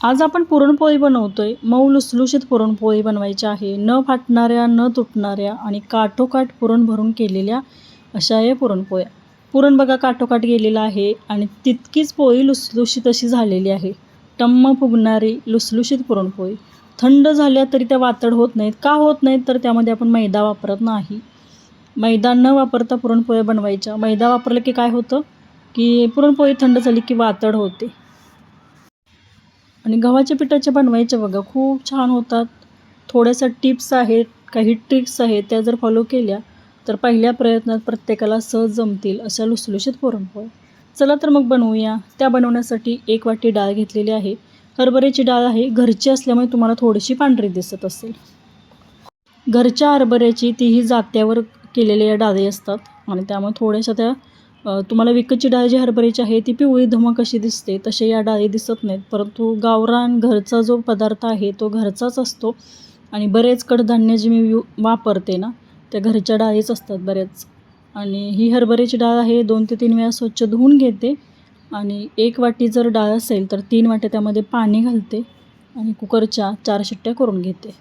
आज आपण पुरणपोळी बनवतोय. मऊ लुसलुशीत पुरणपोळी बनवायची आहे. न फाटणाऱ्या न तुटणाऱ्या आणि काठोकाठ पुरण भरून केलेल्या अशा या पुरणपोळ्या. पुरण बघा काठोकाठ गेलेलं आहे आणि तितकीच पोळी लुसलुशीत अशी झालेली आहे. टम्म फुगणारी लुसलुशीत पुरणपोळी. थंड झाल्या तरी त्या वातड होत नाहीत. का होत नाहीत? तर त्यामध्ये आपण मैदा वापरत नाही. मैदा न वापरता पुरणपोळ्या बनवायच्या. मैदा वापरलं की काय होतं? की पुरणपोळी थंड झाली की वातड होते. आणि गव्हाच्या पिठाचे बनवायचे बघा खूप छान होतात. थोड्याशा टिप्स आहेत काही ट्रिक्स आहेत त्या जर फॉलो केल्या तर पहिल्या प्रयत्नात प्रत्येकाला सहज जमतील अशा लुसलुशीत पुरणपोळ्या. चला तर मग बनवूया. त्या बनवण्यासाठी एक वाटी डाळ घेतलेली आहे. हरभऱ्याची डाळ आहे. घरची असल्यामुळे तुम्हाला थोडीशी पांढरी दिसत असेल. घरच्या हरभऱ्याची तीही जात्यावर केलेल्या डाळी असतात आणि त्यामुळे थोड्याशा त्या तुम्हाला विकतची डाळ जी हरभऱ्याची आहे ती पिवळी धमक अशी दिसते. तसे या डाळी दिसत नाहीत परंतु गावरान घरचा जो पदार्थ आहे तो घरचाच असतो. आणि बरेच कडधान्य जे मी यू वापरते ना त्या घरच्या डाळीच असतात बऱ्याच आणि ही हरभऱ्याची डाळ आहे दोन ते तीन वेळा स्वच्छ धुवून घेते. आणि एक वाटी जर डाळ असेल तर तीन वाट्या त्यामध्ये पाणी घालते आणि कुकरच्या चार शिट्ट्या करून घेते.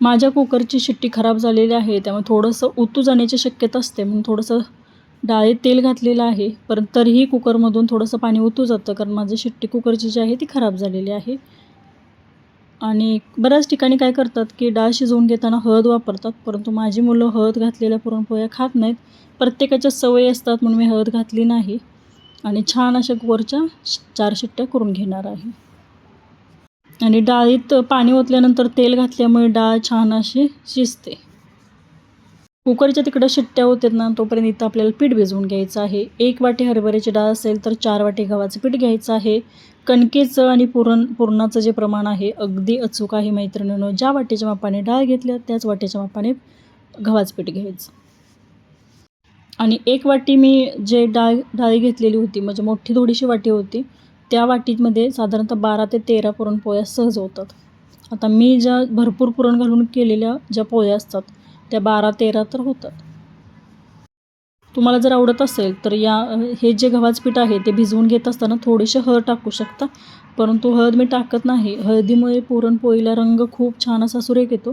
माझ्या कुकरची शिट्टी खराब झालेली आहे त्यामुळे थोडंसं उतू जाण्याची शक्यता असते म्हणून थोडंसं डाळीत तेल घातलेलं आहे. पण तरीही कुकरमधून थोडंसं पाणी ओतू जातं कारण माझी शिट्टी कुकरची जी आहे ती खराब झालेली आहे. आणि बऱ्याच ठिकाणी काय करतात की डाळ शिजवून घेताना हळद वापरतात परंतु माझी मुलं हळद घातलेल्या पुरणपोळ्या खात नाहीत. प्रत्येकाच्या सवयी असतात म्हणून मी हळद घातली नाही. आणि छान अशा कुकरच्या चार शिट्ट्या करून घेणार आहे. आणि डाळीत पाणी ओतल्यानंतर तेल घातल्यामुळे डाळ छान अशी शिजते. कुकरच्या तिकडं शिट्ट्या होतात ना तोपर्यंत इथं आपल्याला पीठ भिजवून घ्यायचं आहे. एक वाटी हरभऱ्याची डाळ असेल तर चार वाटी गव्हाचं पीठ घ्यायचं आहे. कणकेचं आणि पुरण पुरणाचं जे प्रमाण आहे अगदी अचूक आहे मैत्रिणीनं. ज्या वाटीच्या मापाने डाळ घेतल्या त्याच वाटीच्या मापाने गव्हाचं पीठ घ्यायचं. आणि एक वाटी मी जे डाळ डाळ घेतलेली होती म्हणजे मोठी थोडीशी वाटी होती त्या वाटीमध्ये साधारणतः बारा ते तेरा पुरणपोळ्या सहज होतात. आता मी ज्या भरपूर पुरण घालून केलेल्या ज्या पोळ्या असतात त्या बारा तेरा तर होतात. तुम्हाला जर आवडत असेल तर या हे जे गव्हाचं पीठ आहे ते भिजवून घेत असताना थोडीशी हळद टाकू शकता. परंतु हळद मी टाकत नाही. हळदीमुळे पुरणपोळीला रंग खूप छान असा सुरेख येतो.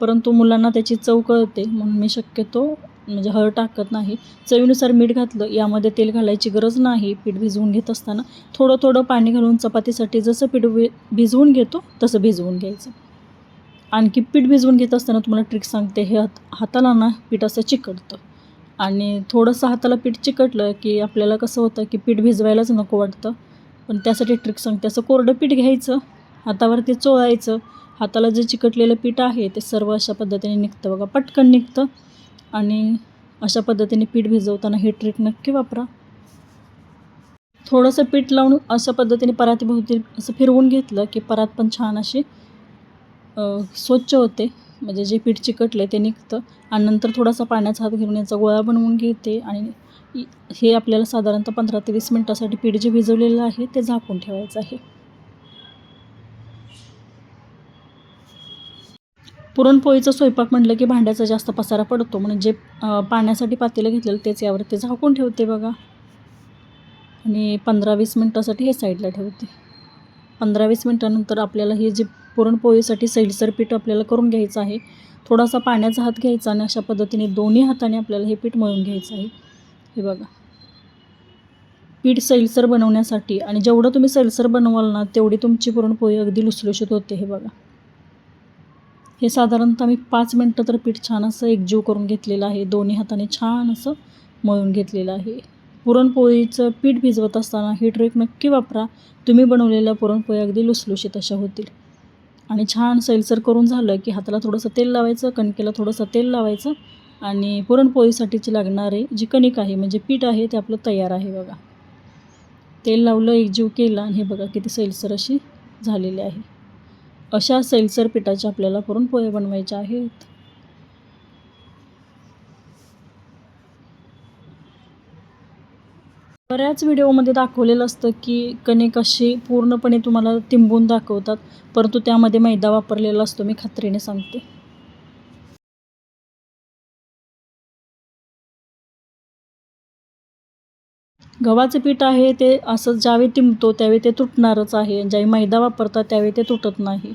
परंतु मुलांना त्याची चव कळते म्हणून मी शक्यतो म्हणजे हळद टाकत नाही. चवीनुसार मीठ घातलं यामध्ये तेल घालायची गरज नाही. पीठ भिजवून घेत असताना थोडं थोडं पाणी घालून चपातीसाठी जसं पीठ भिजवून घेतो तसं भिजवून घ्यायचं. आणखी पीठ भिजवून घेत असताना तुम्हाला ट्रिक सांगते हे हात हाताला ना पीठ असं चिकटतं. आणि थोडंसं हाताला पीठ चिकटलं की आपल्याला कसं होतं की पीठ भिजवायलाच नको वाटतं. पण त्यासाठी ट्रिक सांगते असं कोरडं पीठ घ्यायचं हातावरती चोळायचं हाताला जे चिकटलेलं पीठ आहे ते सर्व अशा पद्धतीने निघतं बघा पटकन निघतं. आणि अशा पद्धतीने पीठ भिजवताना हे ट्रिक नक्की वापरा. थोडंसं पीठ लावून अशा पद्धतीने परातीभोवती असं फिरवून घेतलं की परात पण छान अशी स्वच्छ होते. म्हणजे जे पीठ चिकटले ते निघतं आणि नंतर थोडासा पाण्याचा हात घेऊन याचा गोळा बनवून घेते आणि हे आपल्याला साधारणतः पंधरा ते वीस मिनटासाठी पीठ जे भिजवलेलं आहे ते झाकून ठेवायचं आहे. पुरणपोळीचा स्वयंपाक म्हटलं की भांड्याचा जास्त पसारा पडतो. म्हणून जे पाण्यासाठी पातेलं घेतलेलं तेच यावरती झाकून ठेवते बघा. आणि पंधरा वीस मिनटासाठी हे साईडला ठेवते. पंधरा वीस मिनटानंतर आपल्याला हे जे पुरणपोळीसाठी सैलसर पीठ आपल्याला करून घ्यायचं आहे. थोडासा पाण्याचा हात घ्यायचा आणि अशा पद्धतीने दोन्ही हाताने आपल्याला हे पीठ मळून घ्यायचं आहे. हे बघा. पीठ सैलसर बनवण्यासाठी आणि जेवढं तुम्ही सैलसर बनवाल ना तेवढी तुमची पुरणपोळी अगदी लुसलुशीत होते हे बघा. हे साधारणतः मी पाच मिनटं तर पीठ छान असं एकजीव करून घेतलेलं आहे. दोन्ही हाताने छान असं मळून घेतलेलं आहे. पुरणपोळीचं पीठ भिजवत असताना ही ट्रिक नक्की वापरा. तुम्ही बनवलेल्या पुरणपोळी अगदी लुसलुशीत अशा होतील. आणि छान सैलसर करून झालं की हाताला थोडंसं तेल लावायचं कणकेला थोडंसं तेल लावायचं आणि पुरणपोळीसाठीची लागणारे जी कणिक आहे म्हणजे पीठ आहे ते आपलं तयार आहे बघा. तेल लावलं एकजीव केला आणि हे बघा किती सैलसर अशी झालेली आहे. अशा सैलसर पिठाच्या आपल्याला पुरणपोळ्या बनवायच्या आहेत. बऱ्याच व्हिडिओमध्ये दाखवलेलं असतं की कणिक अशी पूर्णपणे तुम्हाला तिंबून दाखवतात परंतु त्यामध्ये मैदा वापरलेला असतो. मी खात्रीने सांगते. गव्हाचं पीठ आहे ते असं ज्यावेळी तिंबतो त्यावेळी ते तुटणारच आहे. ज्यावेळी मैदा वापरतात त्यावेळी ते तुटत नाही.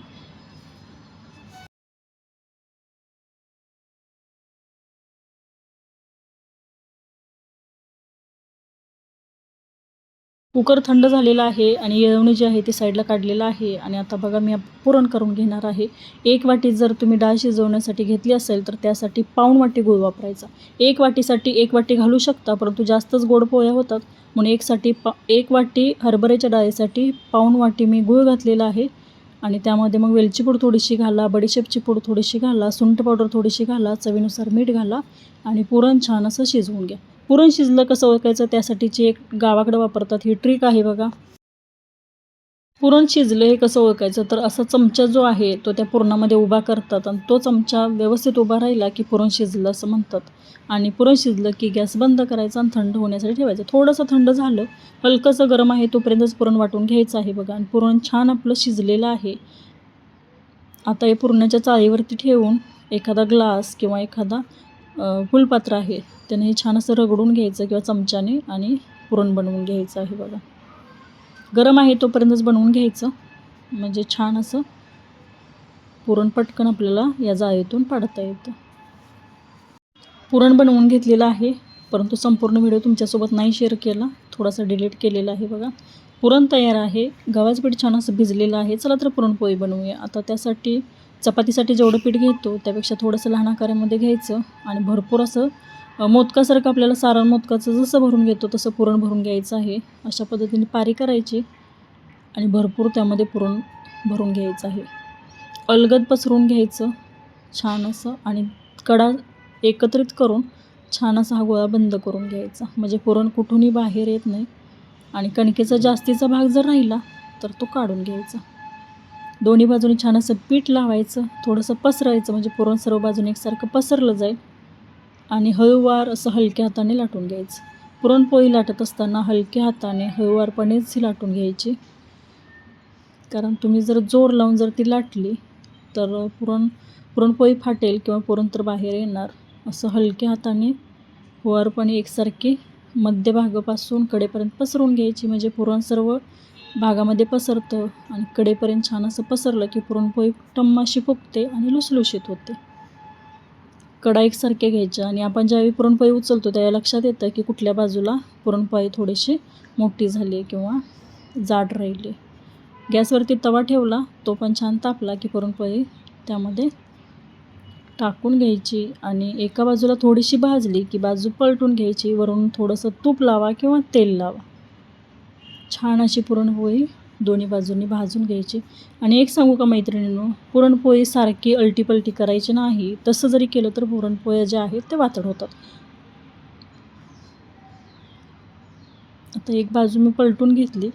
कुकर थंड झालेला आहे आणि येळवणी जी आहे ती साईडला काढलेलं आहे. आणि आता बघा मी पुरण करून घेणार आहे. एक वाटी जर तुम्ही डाळ शिजवण्यासाठी घेतली असेल तर त्यासाठी पाऊण वाटी गूळ वापरायचा. एक वाटीसाठी एक वाटी घालू शकता परंतु जास्तच गोड पोळ्या होतात. म्हणून एकसाठी पा एक वाटी हरभऱ्याच्या डाळीसाठी पाऊण वाटी मी गूळ घातलेला आहे. आणि त्यामध्ये मग वेलची पूड थोडीशी घाला बडीशेपची पूड थोडीशी घाला सुंठ पावडर थोडीशी घाला चवीनुसार मीठ घाला आणि पुरण छान असं शिजवून घ्या. पुरण शिजलं कसं ओळखायचं? त्यासाठीची एक गावाकडं वापरतात ही ट्रिक आहे बघा. पुरण शिजलं हे कसं ओळखायचं? तर असा चमचा जो आहे तो त्या पुरणामध्ये उभा करतात आणि तो चमचा व्यवस्थित उभा राहिला की पुरण शिजलं असं म्हणतात. आणि पुरण शिजलं की गॅस बंद करायचा आणि थंड होण्यासाठी ठेवायचं. थोडंसं थंड झालं हलकंसं गरम आहे तोपर्यंतच पुरण वाटून घ्यायचं आहे बघा. आणि पुरण छान आपलं शिजलेलं आहे. आता हे पुरणाच्या चाळीवरती ठेवून एखादा ग्लास किंवा एखादा फुलपात्र आहे. त्याने हे छान असं रगडून घ्यायचं किंवा चमच्याने आणि पुरण बनवून घ्यायचं आहे बघा. गरम आहे तोपर्यंतच बनवून घ्यायचं. म्हणजे छान असं पुरण पटकन आपल्याला या जाळीतून पाडता येतं. पुरण बनवून घेतलेलं आहे. परंतु संपूर्ण व्हिडिओ तुमच्यासोबत नाही शेअर केला. थोडासा डिलीट केलेला आहे बघा. पुरण तयार आहे. गव्हाचं पीठ छान असं भिजलेलं आहे. चला तर पुरणपोळी बनवूया. आता त्यासाठी चपातीसाठी जेवढं पीठ घेतो त्यापेक्षा थोडंसं लहान आकारामध्ये घ्यायचं आणि भरपूर असं मोदकासारखं आपल्याला सारण मोदकाचं जसं भरून घेतो तसं पुरण भरून घ्यायचं आहे. अशा पद्धतीने पारी करायची आणि भरपूर त्यामध्ये पुरण भरून घ्यायचं आहे. अलगद पसरून घ्यायचं छान असं आणि कडा एकत्रित करून छान असा हा गोळा बंद करून घ्यायचा. म्हणजे पुरण कुठूनही बाहेर येत नाही आणि कणकेचा जास्तीचा भाग जर राहिला तर तो काढून घ्यायचा. दोन्ही बाजूनी छान असं पीठ लावायचं थोडंसं पसरायचं म्हणजे पुरण सर्व बाजूने एकसारखं पसरलं जाईल. आणि हळूवार असं हलक्या हाताने लाटून घ्यायचं. पुरणपोळी लाटत असताना हलक्या हाताने हळूवारपणेच ही लाटून घ्यायची. कारण तुम्ही जर जोर लावून जर ती लाटली तर पुरण पुरणपोळी फाटेल किंवा पुरण तर बाहेर येणार. असं हलक्या हाताने हुवारपणे एकसारखी मध्यभागापासून कडेपर्यंत पसरून घ्यायची. म्हणजे पुरण सर्व भागामध्ये पसरतं आणि कडेपर्यंत छान असं पसरलं की पुरणपोळी टम्माशी फुगते आणि लुसलुशीत होते. कडा एकसारख्या घ्यायच्या आणि आपण ज्यावेळी पुरणपोळी उचलतो त्यावेळी लक्षात येतं की कुठल्या बाजूला पुरणपोळी थोडीशी मोठी झाली किंवा जाड राहिली. गॅसवरती तवा ठेवला तो पण छान तापला की पुरणपोळी त्यामध्ये टाकून घ्यायची आणि एका बाजूला थोडीशी भाजली की बाजू पलटून घ्यायची वरून थोडंसं तूप लावा किंवा तेल लावा. छान अशी पुरणपोळी दोन्ही बाजूंनी भाजून घ्यायची. आणि एक सांगू का मैत्रिणींनो पुरणपोळी सारखी अलटीपलटी करायची नाही तसं जरी केलं तर पुरणपोळ्या ज्या आहेत ते वातड होतात. आता एक बाजू मी पलटून घेतली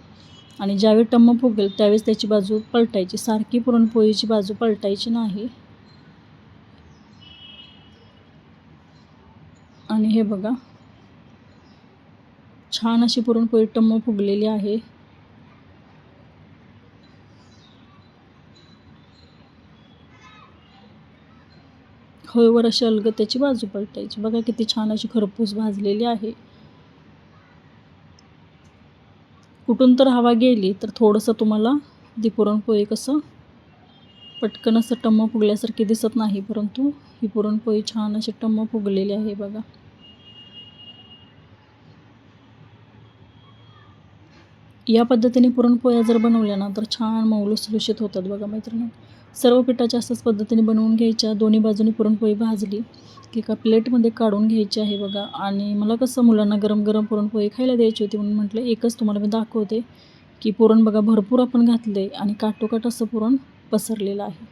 आणि ज्यावेळी टम्म फुगेल त्यावेळेस त्याची बाजू पलटायची. सारखी पुरणपोळीची बाजू पलटायची नाही. आणि हे बघा छान अशी पुरणपोळी टम्म फुगलेली आहे. हळूवर अशी अलग त्याची बाजू पलटायची. बघा किती छान अशी खरपूस भाजलेली आहे. कुठून तर हवा गेली तर थोडंसं तुम्हाला ती पुरणपोळी कसं पटकन असं टम्म फुगल्यासारखी दिसत नाही परंतु ही पुरणपोळी छान अशी टम्म फुगलेली आहे बघा. या पद्धतीने पुरणपोळ्या जर बनवल्या ना तर छान मऊ लुसलुशीत होतात बघा मैत्रिणी. सर्व पिठाच्या असंच पद्धतीने बनवून घ्यायच्या. दोन्ही बाजूनी पुरणपोळी भाजली की एका प्लेटमध्ये काढून घ्यायची आहे बघा. आणि मला कसं मुलांना गरम गरम पुरणपोळी खायला द्यायची होती म्हणून म्हटलं एकच तुम्हाला मी दाखवते की पुरण बघा भरपूर आपण घातले आणि काटोकाट असं पुरण पसरलेलं आहे.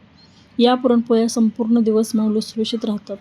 या पुरणपोळ्या संपूर्ण दिवस मऊ लुसलुशीत राहतात.